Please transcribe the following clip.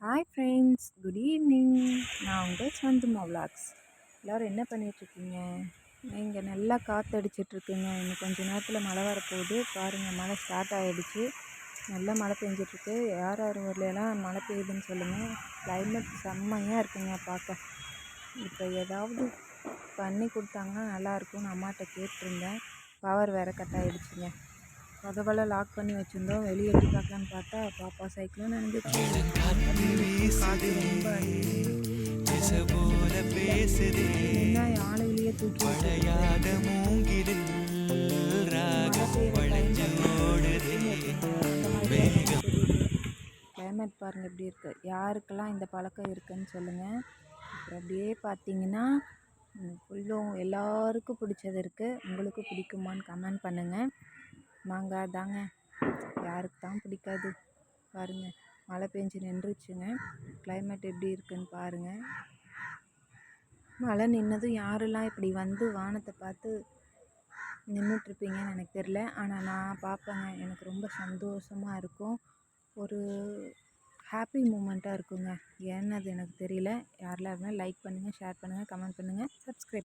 Hi friends good evening நான் உங்கள் சந்துமா vlogs எல்லோரும் என்ன பண்ணிகிட்ருக்கீங்க இங்கே நல்லா காற்றடிச்சிட்ருக்குங்க இன்னும் கொஞ்சம் நேரத்தில் மழை வரப்போகுது. பாருங்கள் மழை ஸ்டார்ட் ஆகிடுச்சு நல்லா மழை பெஞ்சிட்ருக்கு யார் யார் ஊர்லையெல்லாம் மழை பெய்யுதுன்னு சொல்லுங்கள் கிளைமேட் செம்மையாக இருக்குங்க பார்க்க. இப்போ ஏதாவது பண்ணி கொடுத்தாங்கன்னா நல்லாயிருக்கும்னு அம்மாட்ட கேட்டிருந்தேன். பவர் வேறு கட் ஆகிடுச்சிங்க கதவெல்லாம் லாக் பண்ணி வச்சுருந்தோம். வெளியே எட்டி பார்க்கலான்னு பார்த்தா பாப்பா சைக்கிளும் நினைஞ்சிச்சு ரொம்ப ஆளுகளையே தூக்கி கிளைமேட் பாருங்கள் எப்படி இருக்குது யாருக்கெல்லாம் இந்த பழக்கம் இருக்குன்னு சொல்லுங்கள் அப்புறம் அப்படியே பார்த்தீங்கன்னா ஃபுல்லும் எல்லாருக்கும் பிடிச்சது இருக்குது உங்களுக்கு பிடிக்குமான்னு கமெண்ட் பண்ணுங்கள் மாங்காய் தாங்க யாருக்கு தான் பிடிக்காது. பாருங்கள் மழை பெஞ்சு நின்றுச்சுங்க. கிளைமேட் எப்படி இருக்குன்னு பாருங்கள் மழை நின்னதும் யாரெல்லாம் இப்படி வந்து வானத்தை பார்த்து நின்றுட்டுருப்பீங்கன்னு எனக்கு தெரில ஆனால் நான் பார்ப்பேங்க. எனக்கு ரொம்ப சந்தோஷமாக இருக்கும். ஒரு ஹாப்பி மூமெண்ட்டாக இருக்குங்க. ஏன்னு அது எனக்கு தெரியல. யாரெல்லாம் லைக் பண்ணுங்கள் ஷேர் பண்ணுங்கள் கமெண்ட் பண்ணுங்கள் சப்ஸ்கிரைப்